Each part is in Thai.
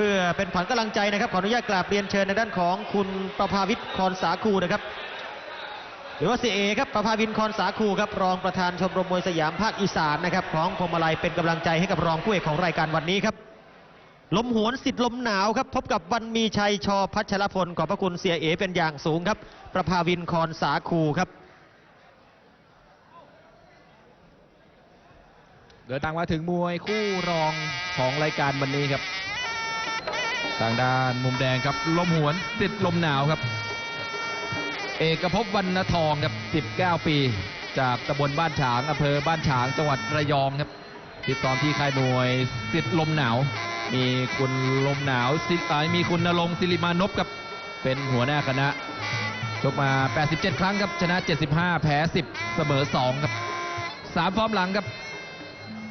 พื่อเป็นขวัญกำลังใจนะครับ ขออนุญาตกราบเรียนเชิญในด้านของคุณประภาวิทย์คอนสาคูนะครับ หรือว่าเสเอครับประภาวินคอนสาคูครับรองประธานชมรมมวยสยามภาคอีสานนะครับของพวงมาลัยเป็นกำลังใจให้กับรองผู้เอกของรายการวันนี้ครับลมหวนสิทธิ์ลมหนาวครับ พบกับวันมีชัยชอพัชรพลขอบพระคุณเสียเอเป็นอย่างสูงครับ ประภาวินคอนสาคูครับเดินทางมาถึงมวยคู่รองของรายการวันนี้ครับ ทางด้านมุมแดงครับลมหวนสิทธิ์ลมหนาวครับ เอกภพวรรณทองครับ19 ปี จากตำบลบ้านฉางอำเภอบ้านฉางจังหวัดระยองครับติดตอมที่ค่ายมวยสิทธิ์ลมหนาว มีคุณลมหนาวสิอ่ามีคุณนรงศิริมานพครับเป็นหัวหน้าคณะชกมา 87 ครั้งครับชนะ 75 แพ้ 10 เสมอ 2 ครับ 3 ฟอร์มหลังครับ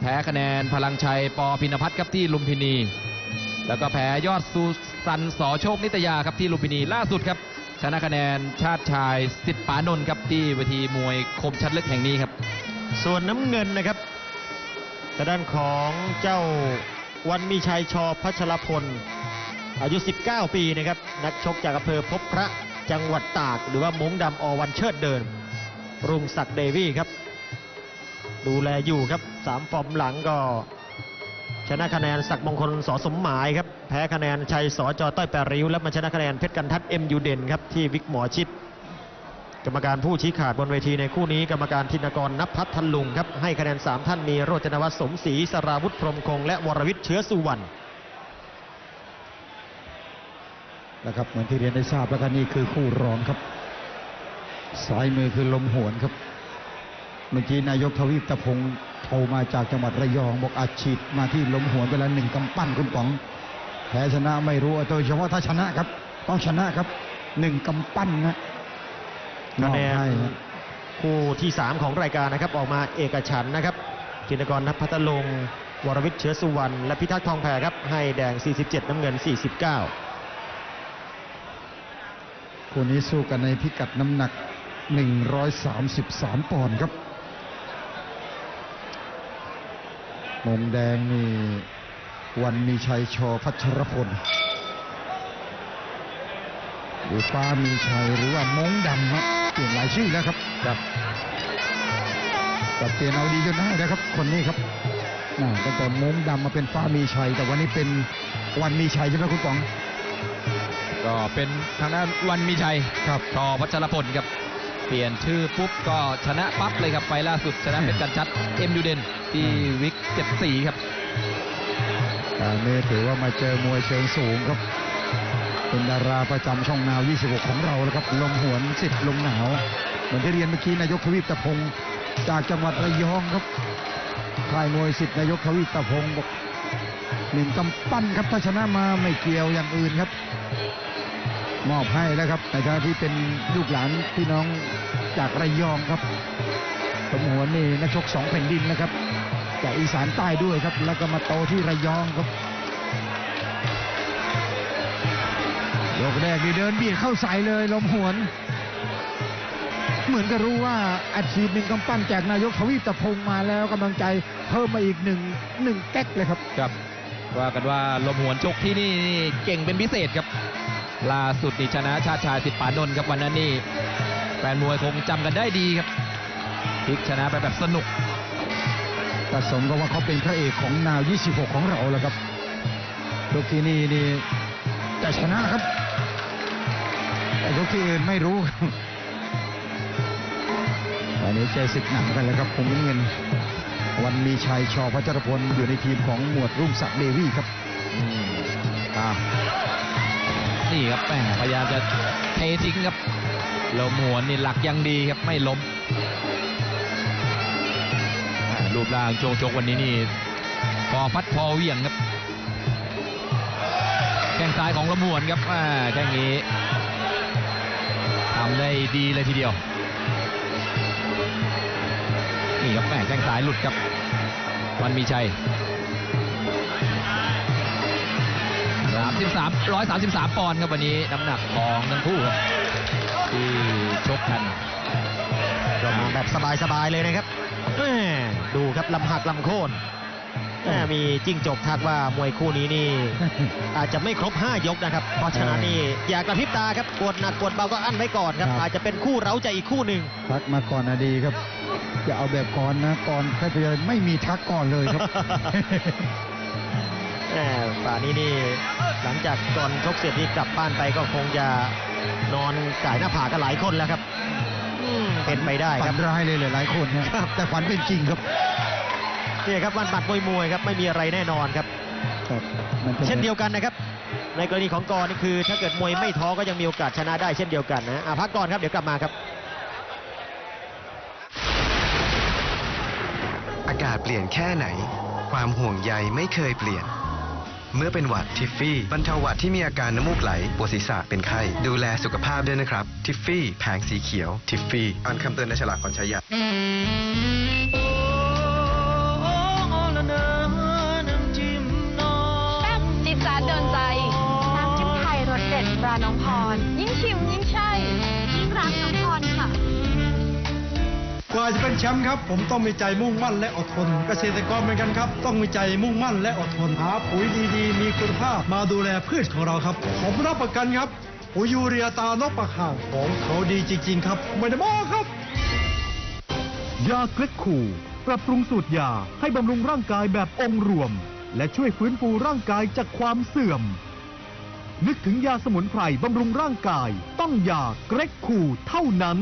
แพ้คะแนนพลังชัยปอพินพัฒน์ครับที่ลุมพินี แล้วก็แพ้ยอดซูซันสอโชคนิตยาครับที่ลุมพินีล่าสุดครับ ชนะคะแนนชาติชายสิทธิ์ปานนท์ครับที่เวทีมวยคมชัดลึกแห่งนี้ครับ ส่วนน้ำเงินนะครับทางด้านของเจ้าวันมีชัยชอพัชรพล อายุ 19 ปีนะครับ นักชกจากอำเภอพบพระจังหวัดตาก หรือว่ามงดำอวันเชิดเดิน รุ่งศักดิ์เดวี่ครับ ดูแลอยู่ครับสามฟอร์มหลังก็ ชนะคะแนนศักมงคลสอสมหมายครับแพ้คะแนนชัยสอจอต้อยแปริ้วและมาชนะคะแนนเพชรกันทัดเอ็มยูเด่นครับที่วิกหมอชิดกรรมการผู้ชี้ขาดบนเวทีในคู่นี้กรรมการธินกรนภัทรทันลุงครับให้คะแนน 3 ท่านมีโรจนวัฒน์สมศรีสราวุธพรมคง และวรวิทย์เชื้อสุวรรณนะครับเหมือนที่เรียนได้ทราบแล้วกันนี่คือคู่รองครับ ซ้ายมือคือลมหวนครับ เมื่อกี้นายกทวีปตะพงศ์โทรมาจากจังหวัดระยองบอกอาชีพมาที่ลมหวนเวลาหนึ่งกำปั้นคุณป๋องแพ้ชนะไม่รู้โดยเฉพาะถ้าชนะครับ ต้องชนะครับหนึ่งกำปั้นนะคะแนนมอบให้ฮะคู่ที่ 3 ของรายการนะครับ ออกมาเอกฉันท์นะครับธินกรนภัทรลุงวรวิทย์เชื้อสุวรรณและพิทักษ์ทองแพรครับ ให้แดง 47 น้ำเงิน 49 คู่นี้สู้กันในพิกัดน้ำหนัก 133 ปอนด์ครับ มุมแดงนี่วันมีชัยชอพัชรพลหรือฟ้ามีชัยหรือว่ามงดำฮะเปลี่ยนหลายชื่อแล้วครับครับแต่เปลี่ยนเอาดีจนได้นะครับ คนนี้ครับอ่าตั้งแต่มงดำมาเป็นฟ้ามีชัย แต่วันนี้เป็นวันมีชัยใช่ไหมคุณป๋อง ก็เป็นทางด้านวันมีชัยครับชอพัชรพลครับ เปลี่ยนชื่อปุ๊บก็ชนะปั๊บเลยครับไฟล์ล่าสุดชนะเป็นกันชัดเอ็มยูเดน ที่วิกเจ็ดสีครับอันนี้ถือว่ามาเจอมวยเชิงสูงครับ เป็นดาราประจำช่องนาว 26 ของเราแล้วครับ ลมหวนสิทธิ์ลมหนาว เหมือนที่เรียนเมื่อกี้นายกทวีปตะพงศ์จากจังหวัดระยองครับค่ายมวยสิทธิ์นายกทวีปตะพงศ์บอกหนึ่งกำปั้นครับถ้าชนะมาไม่เกี่ยวอย่างอื่นครับ มอบให้แล้วครับในฐานะที่เป็นลูกหลานพี่น้องจากระยองครับ มหวนนี่นักชกสองแผ่นดินนะครับจากอีสานใต้ด้วยครับ แล้วก็มาโตที่ระยองครับยกแรกนี่เดินเบียดเข้าใส่เลยลมหวน เหมือนกับรู้ว่าอัดฉีดหนึ่งกำปั้นจากนายกทวีปตะพงมาแล้วกำลังใจเพิ่มมาอีกหนึ่งหนึ่งแก๊กเลยครับครับว่ากันว่าลมหวนชกที่นี่นี่เก่งเป็นพิเศษครับ ล่าสุดนี่ชนะชาติชายสิทธิ์ปานนท์ครับวันนั้นนี่แฟนมวยคงจำกันได้ดีครับ พลิกชนะไปแบบสนุกแต่สมกับว่าเขาเป็นพระเอกของนาว 26 ของเราแล้วครับทุกที่นี่นี่จะชนะครับแต่ทุกที่อื่นไม่รู้ครับวันนี้เจอศึกหนักกันแล้วครับผมน้ำเงิน วันมีชัยชอพัชรพลอยู่ในทีมของหมวดรุ่งศักดิ์เดวี่ครับอืมอ่านี่ครับแม่พยายามจะเททิ้งครับลมหวนนี่หลักยังดีครับไม่ล้มอ่า รูปร่างโจงจกวันนี้นี่พอฟัดพอเหวี่ยงครับแข้งซ้ายของลมวนครับแข้งนี้ทำได้ดีเลยทีเดียวนี่ครับแม่แข้งซ้ายหลุดครับวันมีชัย33 133 ปอนด์ครับวันนี้น้ำหนักของทั้งคู่ครับที่ชกกันก็มาแบบ สบายๆเลยนะครับแม่ดูครับลำหักลำโค่นแม่มีจิ้งจกทักว่ามวยคู่นี้นี่ อาจจะไม่ครบ 5 ยกนะครับ เพราะฉะนั้นนี่อย่ากระพริบตาครับปวดหนักปวดเบาก็อั้นไว้ก่อนครับครับ อาจจะเป็นคู่เร้าใจอีกคู่หนึ่งทักมาก่อนนะดีครับอย่าเอาแบบก่อนนะก่อนแค่เดียวไม่มีทักก่อนเลยครับแหมป่านนี้นี่หลังจากก่อนชกเสร็จนี่กลับบ้านไปก็คงจะนอนก่ายหน้าผากกันหลายคนแล้วครับอืม เป็นไปได้คฝัรับนร้ายเลยหลายๆคนนะครับแต่ฝันเป็นจริงครับนี่ครับวันบัตรมวยมวยครับไม่มีอะไรแน่นอนครับครับมันป็เช่นเดียวกันนะครับ ในกรณีของกรนี่คือ ถ้าเกิดมวยไม่ท้อก็ยังมีโอกาสชนะได้เช่นเดียวกันนะอะพักก่อนครับเดี๋ยวกลับมาครับ อากาศเปลี่ยนแค่ไหน ความห่วงใยไม่เคยเปลี่ยน เมื่อเป็นหวัดทิฟฟี่บรรเทาหวัดที่มีอาการน้ำมูกไหลปวดศีรษะเป็นไข้ ดูแลสุขภาพด้วยนะครับ ทิฟฟี่แผงสีเขียวทิฟฟี่อ่านคำเตือนในฉลากก่อนใช้ยาแซ่บจิตจาดโดนใจน้ำจิ้มไทยรสเด็ดปลาน้องพร กว่าจะเป็นแชมป์ครับ ผมต้องมีใจมุ่งมั่นและอดทน เกษตรกรเหมือนกันครับ ต้องมีใจมุ่งมั่นและอดทนหาปุ๋ยดีๆ มีคุณภาพมาดูแลพืชของเราครับ ผมรับประกันครับปุ๋ยยูเรียตานกปะข่างของเขาดีจริง ๆ ครับไม่ได้โม้ครับ ยาเกล็ดคูปรับปรุงสูตรยาให้บำรุงร่างกายแบบองค์รวม และช่วยฟื้นฟูร่างกายจากความเสื่อม นึกถึงยาสมุนไพรบำรุงร่างกาย ต้องยาเกร็กคูเท่านั้น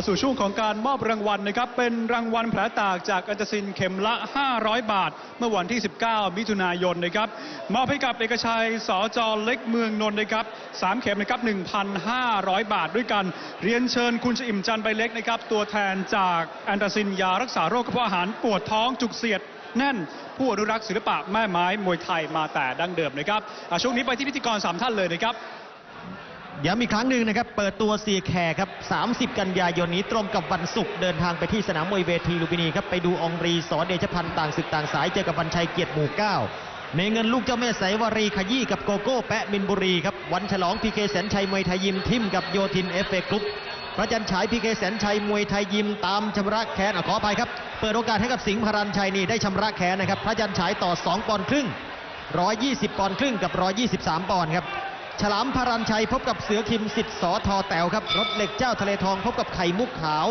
มาสู่ช่วงของการมอบรางวัลนะครับ เป็นรางวัลแผลตากจากอันตซินเข็มละ 500 บาท เมื่อวันที่ 19 มิถุนายนนะครับมอบให้กับเอกชัยสอจอเล็กเมืองนนท์นะครับ3เข็มนะครับ 1,500 บาทด้วยกัน เรียนเชิญคุณชอิ่มจันทร์ใบเล็กนะครับ ตัวแทนจากอันตซินยารักษาโรคกระเพาะอาหารปวดท้องจุกเสียดแน่นผู้อนุรักษ์ศิลปะแม่ไม้มวยไทยมาแต่ดั้งเดิมนะครับช่วงนี้ไปที่พิธีกรสามท่านเลยนะครับ ย้ำอีกครั้งหนึ่งนะครับ เปิดตัวเสียแขกครับ 30 กันยายนนี้ตรงกับวันศุกร์เดินทางไปที่สนามมวยเวทีลุมพินีครับ ไปดูองรีสอนเดชพันธ์ต่างศึกต่างสายเจอกับบัญชัยเกียรติหมู่9ในเงินลูกเจ้าแม่ไสวารีขยี้กับโกโก้แปะมินบุรีครับ วันฉลองพีเคแสนชัยมวยไทยยิมทิมกับโยทินเอฟเอกรุ๊ปพระจันทร์ฉายพีเคแสนชัยมวยไทยยิมตามชำระแค้นขออภัยครับ เปิดโอกาสให้กับสิงห์พรันชัยนี่ได้ชำระแค้นนะครับ พระจันทร์ฉายต่อ 2 ปอนด์ครึ่ง 120 ปอนด์ครึ่งกับ 123 ปอนด์ครับ ฉลามพารันชัยพบกับเสือคิมสิทธิ์สอทอแต๋วครับรถเหล็กเจ้าทะเลทองพบกับไข่มุกขาว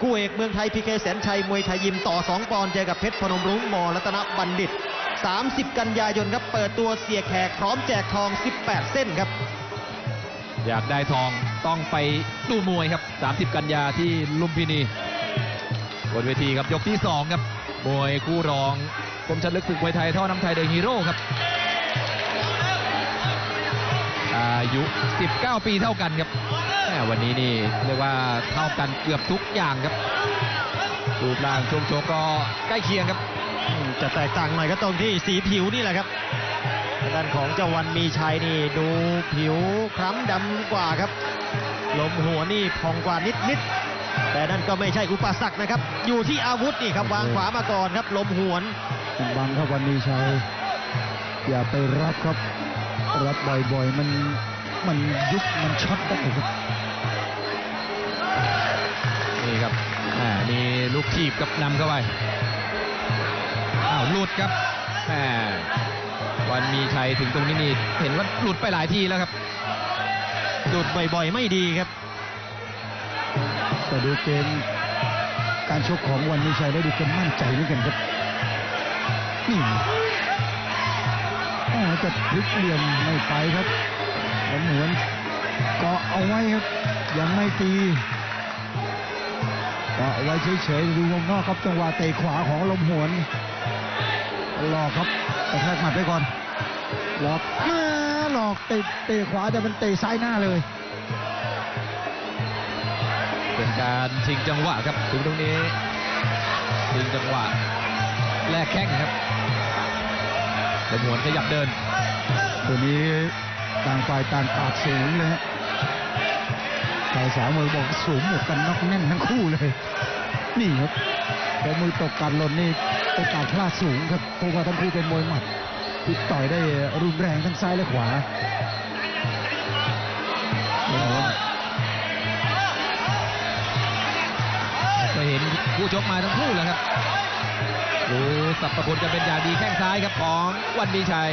คู่เอกเมืองไทยพีเคแสนชัยมวยไทยยิมต่อ 2 ปอนด์เจอกับเพชรพนมรุ้งมอรัตนบัณฑิต 30 กันยายนครับเปิดตัวเสียแขกพร้อมแจกทอง 18 เส้นครับ อยากได้ทองต้องไปดูมวยครับ 30 กันยาที่ลุมพินีบนเวทีครับยกที่ 2 ครับมวยคู่รองคมชัดลึกศึกมวยไทยท่อน้ำไทยเดอะฮีโร่ครับ ยุ 19 ปีเท่ากันครับแหม่วันนี้นี่เรียกว่าเท่ากันเกือบทุกอย่างครับรูปร่างช่วงโชกก็ใกล้เคียงครับอืมจะแตกต่างหน่อยก็ตรงที่สีผิวนี่แหละครับทางด้านของเจ้าวันมีชัยนี่ดูผิวคล้ำดำกว่าครับ ลมหัวนี่พองกว่านิดนิดๆแต่นั่นก็ไม่ใช่อุปสรรคนะครับ อยู่ที่อาวุธนี่ครับวางขวามาก่อนครับ ลมหวนคุณบังครับวันนี้ชัยอย่าไปรับครับ รับบ่อยๆ มันมันยุบมันช็อตได้ครับนี่ครับอ่ามีลูกทีบกับนำเข้าไปอ้าวหลุดครับแหมวันมีชัยถึงตรงนี้นี่เห็นว่าหลุดไปหลายทีแล้วครับดูดบ่อยๆ ไม่ดีครับ แต่ดูเกมการชกของวันนี้ชัยได้ดูเกมมั่นใจเหมือนกันครับนี่แหม่ จะพลิกเหลี่ยมไม่ไปครับเหมือนเกาะเอาไว้ครับยังไม่ตีเกาะไว้เฉยๆดูวงนอกครับจังหวะเตะขวาของลมหวนหลอกครับกระแทกหมัดไปก่อนหลอกม่หลอกเตะเตะขวาแต่มันเตะซ้ายหน้าเลยเป็นการชิงจังหวะครับถึงตรงนี้ชิงจังหวะแลกแข้งครับ เป็นหวนขยับเดิน ตัวนี้ต่างฝ่ายต่างอาดสูงเลยฮะยสาวมวยบอกสูงหมดกันน็อกแน่นทั้งคู่เลย นี่ครับพอมือตกกันหล่นนี่โอกาสพลาดสูงครับเพราะว่าทั้งคู่เป็นมวยหมัดที่ต่อยได้รุนแรงทั้งซ้ายและขวาจะเห็นผู้ชกมาทั้งคู่แล้วครับ ดูสับประคุณกันเป็นอย่างดีแข้งซ้ายครับของวันมีชัย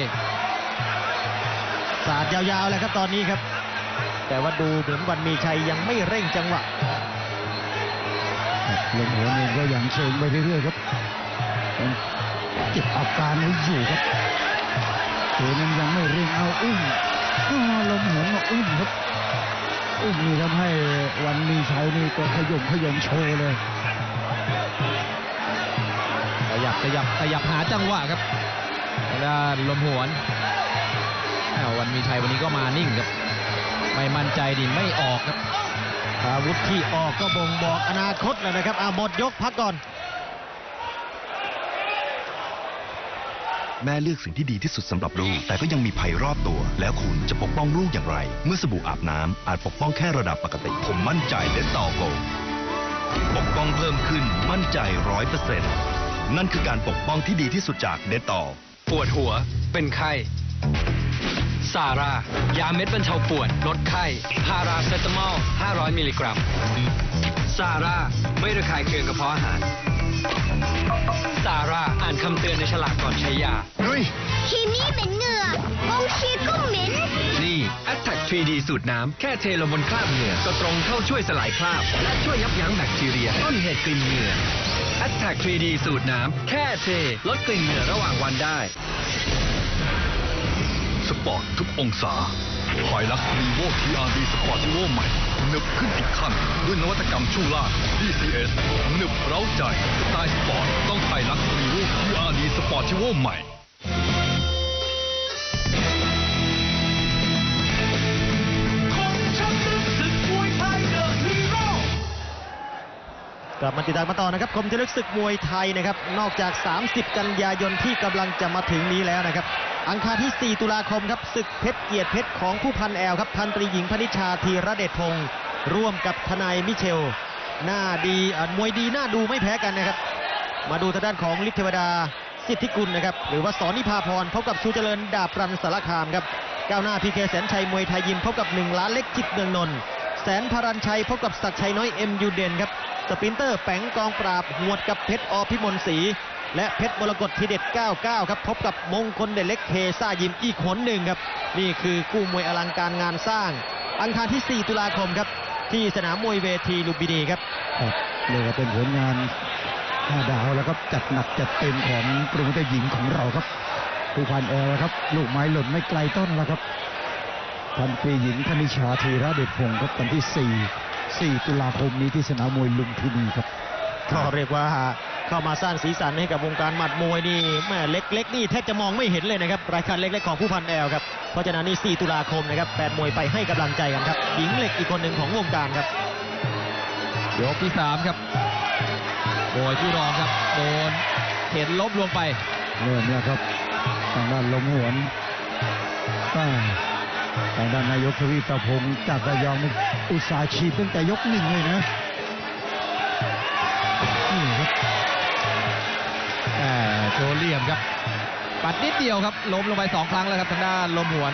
สาดยาวๆเลยครับตอนนี้ครับ แต่ว่าดูเหมือนวันมีชัยยังไม่เร่งจังหวะลมหัวเองก็ยังเชิงไปเรื่อยๆครับยังเก็บอาการไว้อยู่ครับเธอนั้นยังไม่เร่งเอาอุ้มอ้าวลมหัวมาอุ้มครับอุ้มนี่ทำให้วันมีชัยนี่ก็ขยมขยมโชว์เลย ขยับขยับขยับหาจังหวะครับทางด้านลมหวนวันมีชัยวันนี้ก็มานิ่งครับ ไม่มั่นใจดิไม่ออกครับอาวุธที่ออกก็บ่งบอกอนาคตแล้วนะครับอาหมดยกพักก่อน แม่เลือกสิ่งที่ดีที่สุดสำหรับลูก แต่ก็ยังมีภัยรอบตัว แล้วคุณจะปกป้องลูกอย่างไร เมื่อสบู่อาบน้ำอาจปกป้องแค่ระดับปกติ ผมมั่นใจเดตอโกปกป้องเพิ่มขึ้นมั่นใจร้อยเปอร์เซ็นต์ นั่นคือการปกป้องที่ดีที่สุดจากเดตอปวดหัว เป็นไข้ซาร่ายาเม็ดบรรเทาปวด ลดไข้พาราเซตามอล 500 มิลลิกรัมซาร่า ไม่ระคายเคืองกระเพาะอาหารซาร่า อ่านคำเตือนในฉลากก่อนใช้ยาทีนี้เหม็นเหงื่อกองเชียร์ก็เหม็น นี่ a t t a c 3D สูตรน้ำ แค่เทลงบนคราบเหงื่อ ก็ตรงเข้าช่วยสลายคราบ และช่วยยับยั้งแบคทีเรีย ต้นเหตุกลิ่นเหงื่อ a t t a c 3D สูตรน้ำ แค่เท ลดกลิ่นเหงื่อระหว่างวันได้ สปอร์ตทุกองศาหอยลักรีโว TRD สปอร์ติโวใหม่หนึบขึ้นอีกขั้นด้วยนวัตกรรมช่วงล่าง DCS หนึบเร้าใจสไตล์สปอร์ตต้องไฮลักรีโว TRD สปอร์ติโวใหม่ กลับมาติดตามมาต่อนะครับคมจะลึกศึกมวยไทยนะครับ นอกจาก 30 กันยายนที่กำลังจะมาถึงนี้แล้วนะครับ อังคารที่ 4 ตุลาคมครับศึกเพชรเกียรติเพชรของผู้พันแอลครับพันตรีหญิงพนิชาธีระเดชพงศ์ร่วมกับทนายมิเชล หน้าดีอะมวยดีหน้าดูไม่แพ้กันนะครับ มาดูทางด้านของลิทเทวดาสิทธิกุลนะครับหรือว่าสอนิพาพรพบกับชูเจริญดาบรันสารคามครับก้าวหน้าพีเคแสนชัยมวยไทยยิมพบกับ1ล้านเล็กจิตเมืองนนท์ สนพารันชัยพบกับศักชัยน้อยเอ็มยูเดนครับสปินเตอร์แปงกองปราบหวดกับเพชรอพิมลศรีและเพชรมรกตทีเด็ด 99 ครับพบกับมงคลเดเล็กเคซ่ายิมอีกหนหนึ่งครับ นี่คือกู้มวยอลังการงานสร้าง อังคารที่ 4 ตุลาคมครับ ที่สนามมวยเวทีลุมพินีครับครับเรียกว่าเป็นผลงานห้าดาวแล้วครับจัดหนักจัดเต็มของโปรโมเตอร์หญิงของเราครับผู้พันแอลครับ ลูกไม้หล่นไม่ไกลต้นแล้วครับ พันปีหญิงธนิชาธีระเดชพงศ์ครับวันที่ 4 4 ตุลาคมนี้ที่สนามมวยลุมพินีครับก็เรียกว่าเข้ามาสร้างสีสันให้กับวงการหมัดมวยนี่แม่เล็กๆนี่แทบจะมองไม่เห็นเลยนะครับรายการเล็กๆของผู้พันแอลครับเพราะฉะนั้นนี่4ตุลาคมนะครับแฟนมวยไปให้กำลังใจกันครับหญิงเหล็กอีกคนหนึ่งของวงการครับยกที่สามครับโดยผู้รองครับโดนเข็นล้มลงไปเริ่มแล้วครับทางด้านลมหวนก็ ทางด้านนายกทวีตะพงศ์จากระยองนี่อุตสาห์ฉีดตั้งแต่ยกหนึ่งเลยนะนี่ครับแหม่โชว์เหลี่ยมครับ ปัดนิดเดียวครับ ล้มลงไปสองครั้งแล้วครับทางด้านลมหวน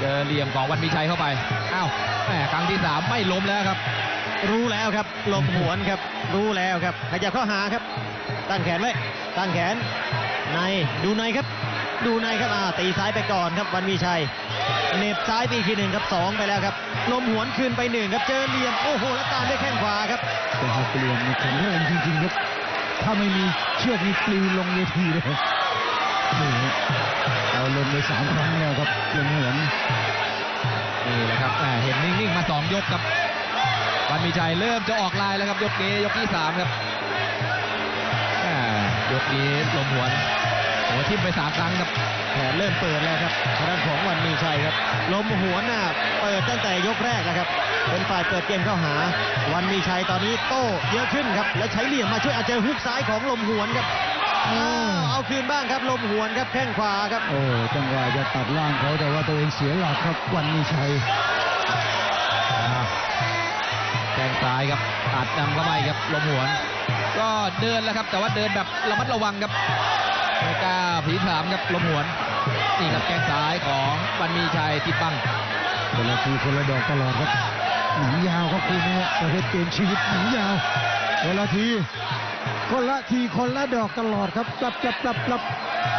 เจอเหลี่ยมของวันมีชัยเข้าไป อ้าวแหมครั้งที่สามไม่ล้มแล้วครับ รู้แล้วครับ ลมหวนครับ รู้แล้วครับ ขยับเข้าหาครับ ตั้งแขนไว้ ตั้งแขน ใน ดูในครับ ดูในครับอ่าตีซ้ายไปก่อนครับ วันมีชัย เหน็บซ้ายไปอีกทีหนึ่งครับสองไปแล้วครับลมหวนคืนไปหนึ่งครับเจอเหลี่ยมโอ้โหแล้วตามด้วยแข้งขวาครับแต่หักเหลี่ยมนี่แข็งแรงจริงๆครับถ้าไม่มีเชือกนี่ปลิวลงเวทีเลยนี่ฮะเราลงไปสามครั้งแล้วครับลมหวนนี่แหละครับแหมเห็นนิ่งๆมาสองยกครับวันมีชัยเริ่มจะออกลายแล้วครับยกนี้ยกที่สามครับแหมยกนี้ลมหวนหัวทิ่มไปสามครั้งครับแผนเริ่มเปิดแล้วครับทางด้าน ลมหัวหน้าเปิดตั้งแต่ยกแรกแล้วครับ เป็นฝ่ายเปิดเกมเข้าหา วันมีชัยตอนนี้โต้เยอะขึ้นครับ และใช้เหลี่ยมมาช่วยอาเจอฮุกซ้ายของลมหวนครับอ้าวเอาคืนบ้างครับลมหวนครับแข้งขวาครับ โอ้จังหวะจะตัดล่างเขาแต่ว่าตัวเองเสียหลักครับวันมีชัยแข้งซ้ายครับตัดนำเข้าไปครับลมหวน ก็เดินแล้วครับ แต่ว่าเดินแบบระมัดระวังครับไม่กล้าผีผลามครับลมหวน นี่ครับแข้งซ้ายของวันมีชัยติดบังคนละทีคนละดอกตลอดครับหนังยาวครับคุณนะประเภทเกมชีวิตหนังยาวคนละทีคนละทีคนละดอกตลอดครับปรับปรับปรับปรับ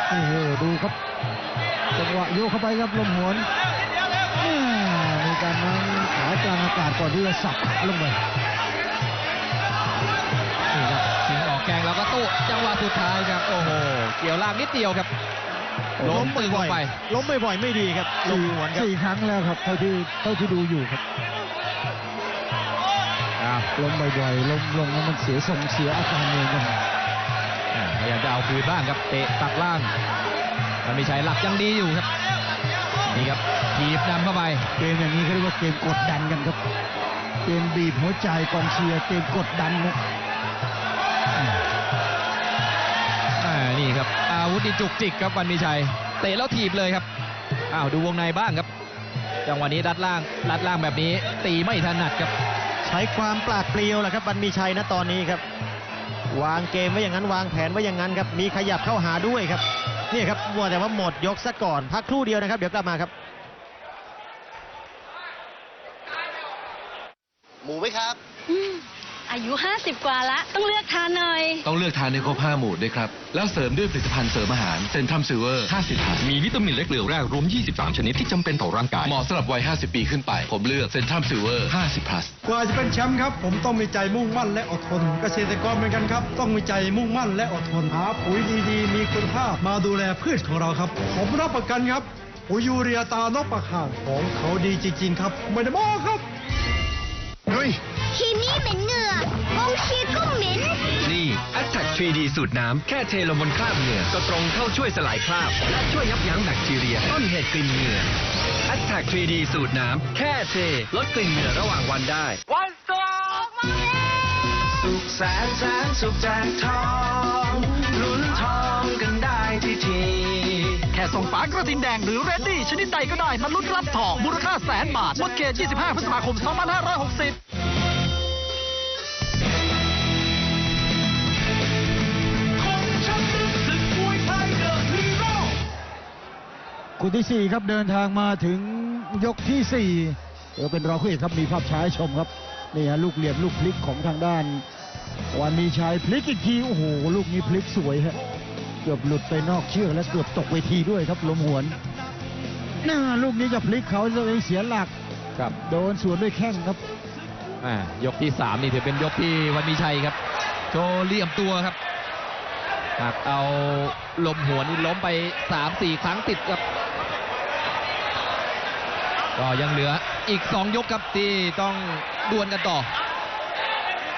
โอ้โหดูครับจังหวะโยกเข้าไปครับลมหวนอ่ามีการนั่งขากลางอากาศก่อนที่จะสับลงไปนี่ครับชิงออกแกงแล้วก็ตู้จังหวะสุดท้ายครับโอ้โหเกี่ยวล่างนิดเดียวครับ ล้มตึงลบ่งอยไปๆล้มบ่อยๆไม่ดีครับลงหวนครับสี่ครั้งแล้วครับเท่าที่เท่าที่ดูอยู่ครับอ้าวล้มบ่อยๆล้มลงแล้วมันเสียทรงเสียอาการเองกันอ่าพยายามจะเอาคืนบ้างครับเตะตัดล่างมันไม่ใช่หลักยังดีอยู่ครับนี่ครับทีบนำเข้าไปเกมอย่างนี้เขาเรียกว่าเกมกดดันกันครับเกมบีบหัวใจกองเชียร์เกมกดดันนะ ครับ อาวุธนี่จุกจิกครับวันมีชัย เตะแล้วถีบเลยครับ อ้าวดูวงในบ้างครับ จังหวะนี้ดัดล่างดัดล่างแบบนี้ ตีไม่ถนัดครับ ใช้ความปราดเปรียวแหละครับวันมีชัยนะตอนนี้ครับ วางเกมไว้อย่างนั้นวางแผนไว้อย่างนั้นครับ มีขยับเข้าหาด้วยครับ นี่ครับมัวแต่ว่าหมดยกซะก่อน พักครู่เดียวนะครับ เดี๋ยวกลับมาครับ หมูไหมครับ อืมอายุ 50 กว่าละต้องเลือกทานหน่อย ต้องเลือกทานในครบ5หมู่ด้วยครับ แล้วเสริมด้วยผลิตภัณฑ์เสริมอาหารเซนทรัมซิลเวอร์50ถังมีวิตามินและเกลือแร่รวม 23 ชนิดที่จำเป็นต่อร่างกาย เหมาะสำหรับวัย 50 ปีขึ้นไป ผมเลือกเซนทรัมซิลเวอร์50 plus กว่าจะเป็นแชมป์ครับ ผมต้องมีใจมุ่งมั่นและอดทน เกษตรกรเหมือนกันครับ ต้องมีใจมุ่งมั่นและอดทนหาปุ๋ยดีๆ มีคุณภาพมาดูแลพืชของเราครับ ผมรับประกันครับปุ๋ยยูเรียตานกประข่างของเขาดีจริงๆครับไม่ได้บอกครับทีนี้เหม็นเหงื่อกองเชียร์ก็เหม็น นี่ a t t a c 3D สูตรน้ำแค่เทลงบนคราบเหงื่อก็ตรงเข้าช่วยสลายคราบ และช่วยยับยั้งแบคทีเรีย ต้นเหตุกลิ่นเหงื่อ a t t a c 3D สูตรน้ำแค่เท ลดกลิ่นเหงื่อระหว่างวันได้ วันสองสุขแสนแสนสุขแจกทองลุ้นทองกันได้ที่ทีแค่ส่งฝากระทิงแดงหรือเรดดี้ชนิดใดก็ได้มาลุ้นรับทองมูลค่าแสนบาทหมดเขต 25 พฤษภาคม 2560 คู่ที่สี่ครับเดินทางมาถึงยกที่สี่เดี๋ยวเป็นรองคู่เอกครับมีภาพช้าให้ชมครับนี่ฮะลูกเหลี่ยมลูกพลิกของทางด้าน วันมีชัยพลิกอีกทีโอ้โหลูกนี้พลิกสวยฮะเกือบหลุดไปนอกเชือกและเกือบตกเวทีด้วยครับลมหวนน่าลูกนี้จะพลิกเขาตัวเองเสียหลักครับโดนสวนด้วยแข้งครับอ่ายกที่ 3 นี่ถือเป็นยกที่วันมีชัยครับ โชว์เหลี่ยมตัวครับหากเอาลมหัวนี่ล้มไป 3-4 ครั้งติดครับ ก็ยังเหลืออีก 2 ยกครับที่ต้องดวลกันต่อ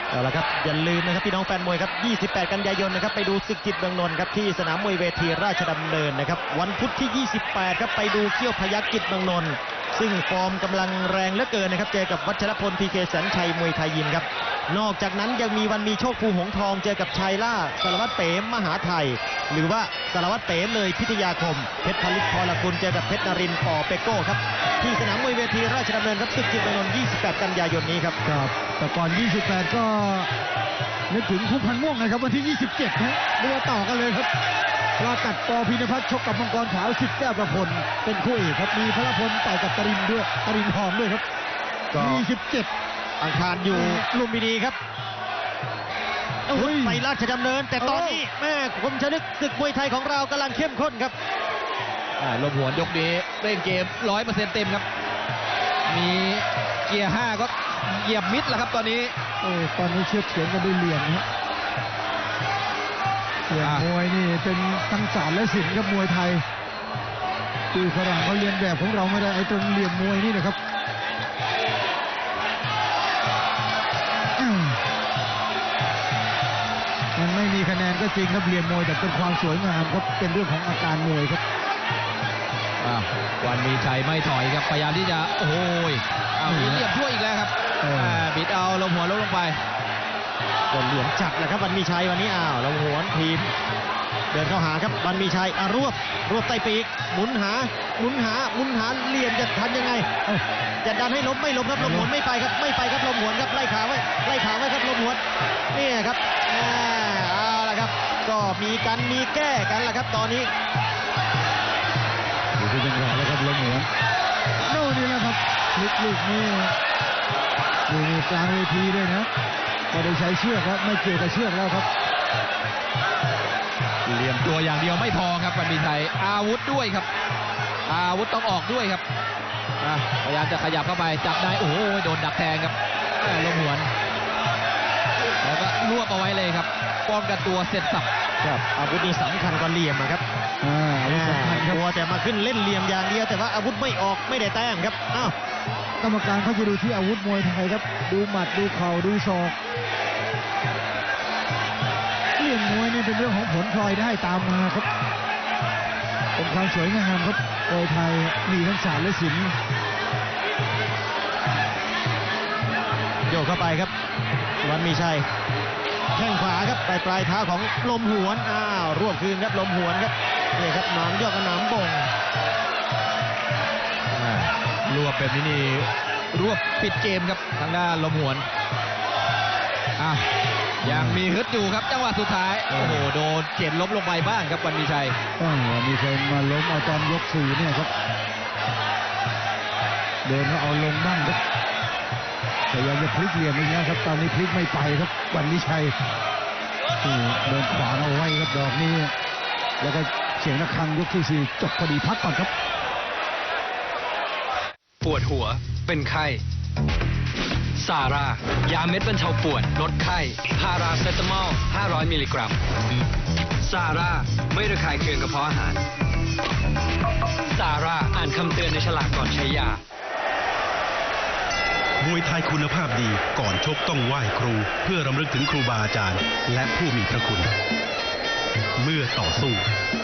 เอาละครับอย่าลืมนะครับพี่น้องแฟนมวยครับ 28 กันยายนนะครับไปดูศึกจิตเมืองนนท์ครับที่สนามมวยเวทีราชดำเนินนะครับวันพุธที่ 28 ครับไปดูเขี้ยวพยักกิจเมืองนนท์ซึ่งฟอร์มกำลังแรงเหลือเกินนะครับเจอกับวัชรพลพีเคสันชัยมวยไทยยิมครับ นอกจากนั้นยังมีวันมีโชคภูหงทองเจอกับชัยล่าสารวัตรเป๋มมหาไทย หรือว่าสารวัตรเป๋เลยพิทยาคม เพชรพลิตพรกุลเจอกับเพชรนรินทร์ปอเปโก้ครับ ที่สนามมวยเวทีราชดำเนินครับศึกจิตเมืองนนท์28 กันยายนนี้ครับครับแต่ก่อน 28 ก็นึกถึงคุกพันม่วงนะครับวันที่ 27นะเรือต่อกันเลยครับปรากัดปอพินพัฒน์ชกกับมังกรขาวสิทธิ์แก้วประพลเป็นคู่เอกครับมีพระพลต่อยกับตรินด้วยตรินทองด้วยครับก็27 อังคารอยู่ลุมพินีครับโอ้ยไปราชดำเนิน แต่ตอนนี้แม่คมชนึกศึกมวยไทยของเรากำลังเข้มข้นครับอ่าลมหัวนยกนี้เล่นเกม100%เต็มครับ มีเกียร์5ก็เหยียบมิดแล้วครับตอนนี้โอ้ตอนนี้เชือดเฉือนกันด้วยเหลี่ยมนะเหลี่ยมอะมวยนี่เป็นทั้งศาสตร์และศิลป์ครับมวยไทยคือฝรั่งเขาเรียนแบบของเราไม่ได้ไอ้ตรงเหลี่ยมมวยนี่นะครับ ก็จริงครับเหลี่ยมมวยแต่เป็นความสวยงามครับเป็นเรื่องของอาการมวยครับอ่าวันมีชัยไม่ถอยครับพยายามที่จะโอ้ยเอามีเหลี่ยมช่วยอีกแล้วครับเอออ่าบิดเอาลมหัวลดลงไปโดนเหลี่ยมจัดแหละครับวันมีชัยวันนี้อ้าวลงหวนทีมเดินเข้าหาครับวันมีชัยอารวบรวบไตปีกหมุนหาหมุนหาหมุนหาเหลี่ยมจะทันยังไงเอ้าจะดันให้ล้มไม่ล้มครับลมหวนไม่ไปครับไม่ไปครับลมหวนครับไล่ขาไว้ไล่ขาไว้ครับลมหวนนี่ครับ ก็มีกันมีแก้กันแหละครับตอนนี้ดูที่จังหวะแล้วครับลมหัวโน่นนี่แหละครับพลิกลูกนี้ดูนี่กลางเวทีด้วยนะกไม่ได้ใช้เชือกครับไม่เกี่ยวกับเชือกแล้วครับเหลี่ยมตัวอย่างเดียวไม่พอครับวันมีชัยอาวุธด้วยครับ อาวุธต้องออกด้วยครับอะพยายามจะขยับเข้าไปจับได้โอ้โหโดนดักแทงครับแม่ลมหวนแล้วก็รวบเอาไว้เลยครับ ป้องกันตัวเสร็จสับครับอาวุธนี่สำคัญกว่าเหลี่ยมอะครับอ่าอาวุธสำคัญครับกลัวแต่มาขึ้นเล่นเหลี่ยมอย่างเดียวแต่ว่าอาวุธไม่ออกไม่ได้แต้มครับอ้าวกรรมการเขาจะดูที่อาวุธมวยไทยครับ ดูหมัดดูเข่าดูศอกเรื่องมวยนี่เป็นเรื่องของผลพลอยได้ตามมาครับเป็นความสวยงามครับมวยไทยมีทั้งศาสตร์และศิลป์โยกเข้าไปครับวันมีชัย แข้งขวาครับปลายปลายเท้าของลมหวนอ้าวรวบคืนครับลมหวนครับนี่ครับหนามยอกกับหนามบ่งอ่ารวบแบบนี้นี่รวบปิดเกมครับทางด้านลมหวนอะยังมีฮึดอยู่ครับจังหวะสุดท้าย โอ้โหโดนเจ็ดล้มลงไปบ้างครับวันมีชัยอ่ามีใครมาล้มเอาตอนยกสี่เนี่ยครับ เดินแล้วเอาลงบ้างครับ พยายามจะพลิกเหลี่ยมอีกแล้วครับตอนนี้พลิกไม่ไปครับวันนิชัยเดินขวางเอาไว้ครับดอกนี้ แล้วก็เสียงระฆังยกที่สี่จบพอดีพักก่อนครับ ปวดหัวเป็นไข้ซาร่ายาเม็ดบรรเทาปวดลดไข้พาราเซตามอล 500 มิลลิกรัมซาร่าไม่ระคายเคืองกระเพาะอาหารซาร่าอ่านคำเตือนในฉลากก่อนใช้ยา มวยไทยคุณภาพดีก่อนชกต้องไหว้ครู เพื่อรำลึกถึงครูบาอาจารย์ และผู้มีพระคุณ เมื่อต่อสู้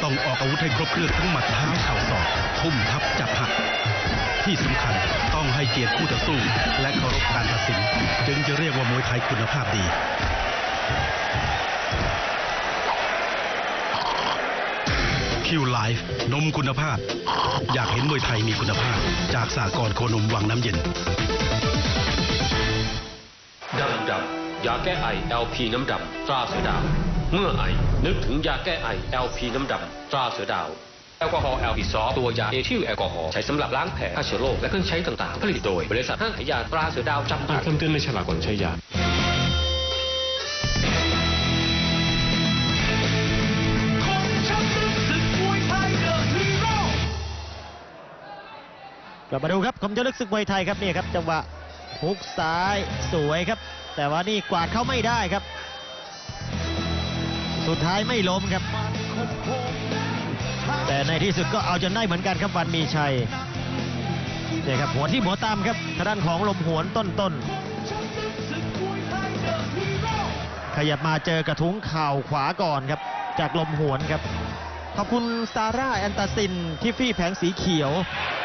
ต้องออกอาวุธให้ครบเครื่องทั้งหมัดเท้าเข่าศอกทุ่มทับจับหัก ที่สำคัญต้องให้เกียรติคู่ต่อสู้ และเคารพการตัดสิน จึงจะเรียกว่ามวยไทยคุณภาพดีคิวไลฟ์นมคุณภาพ อยากเห็นมวยไทยมีคุณภาพ จากสากลโคนมวังน้ำเย็น ดำดำยาแก้ไอ LP น้ำดำตราเสือดาว เมื่อไอ นึกถึงยาแก้ไอ LP น้ำดำตราเสือดาว แอลกอฮอล์แอลปีซอฟตัวยาเอทิลแอลกอฮอล์ใช้สำหรับล้างแผลฆ่าเชื้อโรคและเครื่องใช้ต่างๆ ผลิตโดย บริษัทห้างขายยาตราเสือดาวจำกัดคำเตือนในฉลากก่อนใช้ยากลับมาดูครับคมจะลึกศึกมวยไทยครับนี่ครับจังหวะ ฮุกซ้ายสวยครับ แต่ว่านี่กวาดเข้าไม่ได้ครับ สุดท้ายไม่ล้มครับ แต่ในที่สุดก็เอาจนได้เหมือนกันครับวันมีชัยเนี่ยครับหัวที่หัวตามครับทางด้านของลมหวนต้นต้นขยับมาเจอกระทุ้งเข่าขวาก่อนครับ จากลมหวนครับ ขอบคุณซาร่าแอนตาซินทิฟฟี่แผงสีเขียว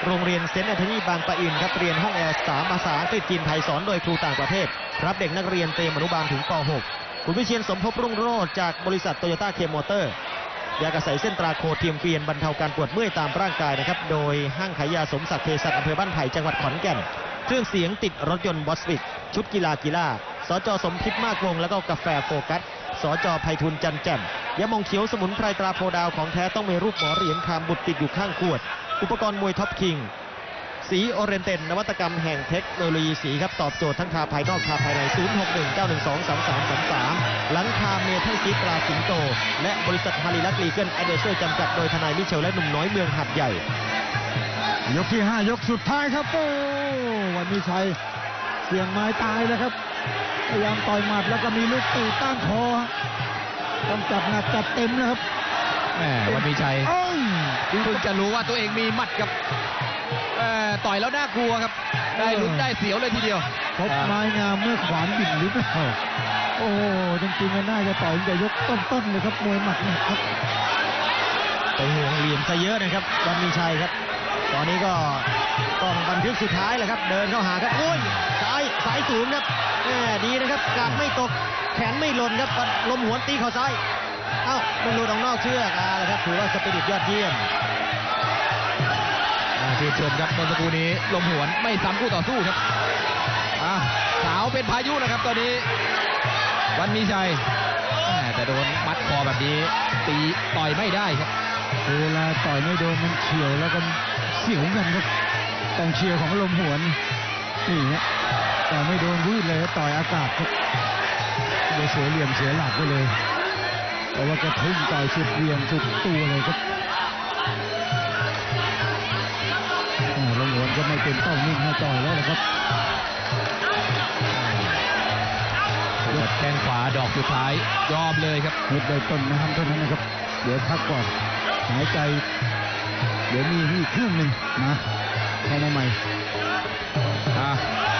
โรงเรียนเซนต์แอนโทนีบางปะอินครับเรียนห้องแอร์สามภาษาอังกฤษจีนไทยสอนโดยครูต่างประเทศ รับเด็กนักเรียนเตรียมอนุบาลถึงป .6 คุณวิเชียนสมภพรุ่งโรจน์จากบริษัทโตโยต้าเคมอเตอร์ยากระใสเส้นตราโคเทียมเกวียนบรรเทาการปวดเมื่อยตามร่างกายนะครับ โดยห้างขายยาสมศักดิ์เภสัชอำเภอบ้านไผ่จังหวัดขอนแก่น เครื่องเสียงติดรถยนต์บอสวิกชุดกีฬากีฬาสจสมคิดมากวงแล้วก็กาแฟโฟกัส สจไพฑูรย์จันแจ่มยามองเขียวสมุนไพรตราโพดาวของแท้ต้องมีรูปหมอเหรียญคามบุตรติดอยู่ข้างขวด อุปกรณ์มวยท็อปคิง สีโอเรนเตนนวัตกรรมแห่งเทคโนโลยีสีครับตอบโจทย์ทั้งทาภายนอกทาภายใน 0619123333 หลังคาเมทัลซีตราสิงโต และบริษัทฮาริลักลีเกิลแอดเดเซอร์จำกัดโดยทนายมิเชลและหนุ่มน้อยเมืองหัดใหญ่ ยกที่ 5 ยกสุดท้ายครับโอ้วันมีชัยเสี่ยงไม้ตายแล้วครับ พยายามต่อยหมัดแล้วก็มีลูกตีต้านคอฮะต้องจับหนักจับเต็มนะครับแหมวันมีชัยอ้องเพิ่งจะรู้ว่าตัวเองมีหมัดครับเอ่อต่อยแล้วน่ากลัวครับ ได้ลุ้นได้เสียวเลยทีเดียวพบไม้งามเมื่อขวานบินหรือเปล่าโอ้จริงๆมันน่าจะต่อยตั้งแต่ยกต้นๆเลยครับมวยหมัดหนักครับไปห่วงเหลี่ยมซะเยอะนะครับวันมีชัยครับ ตอนนี้ก็ต้องบันทึกสุดท้ายแหละครับ เดินเข้าหาครับโอ้ยซ้ายสายสูงครับแหม ดีนะครับกาดไม่ตกแขนไม่หล่นครับลมหวนตีเข่าซ้ายเอ้ามันหลุดออกนอกเชือกอ่าแล้วครับถือว่าสปิริตยอดเยี่ยมอ่าชื่นชมครับเมื่อสักครู่นี้ลมหวนไม่ซ้ำคู่ต่อสู้ครับอ่าสาวเป็นพายุนะครับตอนนี้ วันมีชัยแหม่แต่โดนมัดคอแบบนี้ตีต่อยไม่ได้ครับเวลาต่อยไม่โดนมันเฉียวแล้วก็เสียวกันครับกองเชียร์ของลมหวนนี่ฮะ แต่ไม่โดนวืดเลยต่อยอากาศครับเสียเหลี่ยมเสียหลักไปเลยแต่ว่ากระทุ่มต่อยสุดเหวี่ยงสุดตัวเลยครับอ่าลงหวนก็ไม่เป็นต้องนิ่งให้ต่อยแล้วนะครับยกแข้งขวาดอกสุดท้ายยอมเลยครับเฮ็ดได้ต้นนะครับเท่านั้นนะครับ เดี๋ยวพักก่อนหายใจ เดี๋ยวมีอีกเครื่องหนึ่งนะเข้ามาใหม่อะร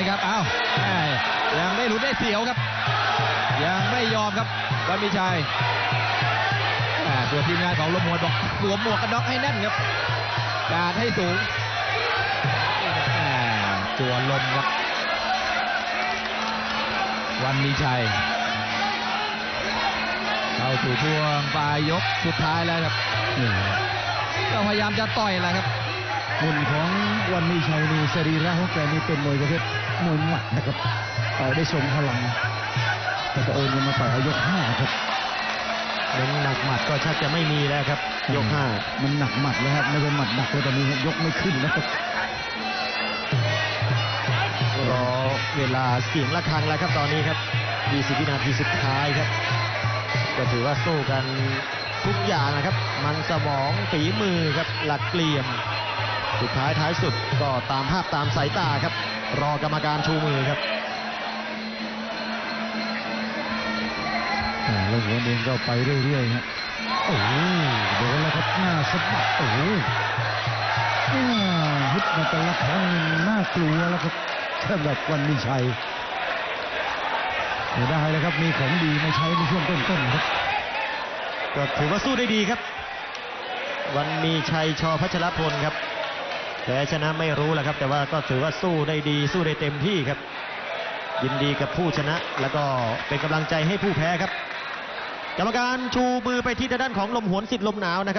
อยครับอ้าวยังไม่หลุดได้เสียวครับ ยังไม่ยอมครับวันมีชัยตัวทีมงานของลมหวนบอกสวมหมวกกันน็อกให้แน่นครับการให้สูงตัวลมครับ วันมีชัยเข้าสู่ช่วงปลายยกสุดท้ายแล้วครับก็พยายามจะต่อยแหละครับหุ่นของวันมีชัยนี่สรีระของแกนี่เป็นมวยประเภท มวยหมัดนะครับต่อยได้ทรงพลัง แต่ตัวเองยังมาต่อยเอายกห้าครับเน้นหนักหมัดก็ชักจะไม่มีแล้วครับ ยกห้ามันหนักหมัดแล้วครับไม่ใช่หมัดหนักเลยตอนนี้ครับยกไม่ขึ้นนะครับรอเวลาเสียงระฆังแล้วครับตอนนี้ครับ20วินาทีสุดท้ายครับ ก็ถือว่าสู้กันทุกอย่างนะครับ มันสมองฝีมือครับหลักเกลี่ยม สุดท้ายท้ายสุดก็ตามภาพตามสายตาครับ รอกรรมการชูมือครับแล้วหัวเองก็ไปเรื่อยๆฮะโอ้โดนแล้วครับหน้าสะบัดโอ้โหฮึดมาแต่ละครั้งนี่น่ากลัวแล้วครับสำหรับวันมีชัยเสียดายเลยครับมีของดีมาใช้ในช่วงต้นๆครับก็ถือว่าสู้ได้ดีครับ วันมีชัยชอพัชรพลครับ แพ้ชนะไม่รู้แหละครับ แต่ว่าก็ถือว่าสู้ได้ดีสู้ได้เต็มที่ครับ ยินดีกับผู้ชนะ แล้วก็เป็นกำลังใจให้ผู้แพ้ครับ กรรมการชูมือไปที่ด้านของลมหวนสิทธิ์ลมหนาวนะครับ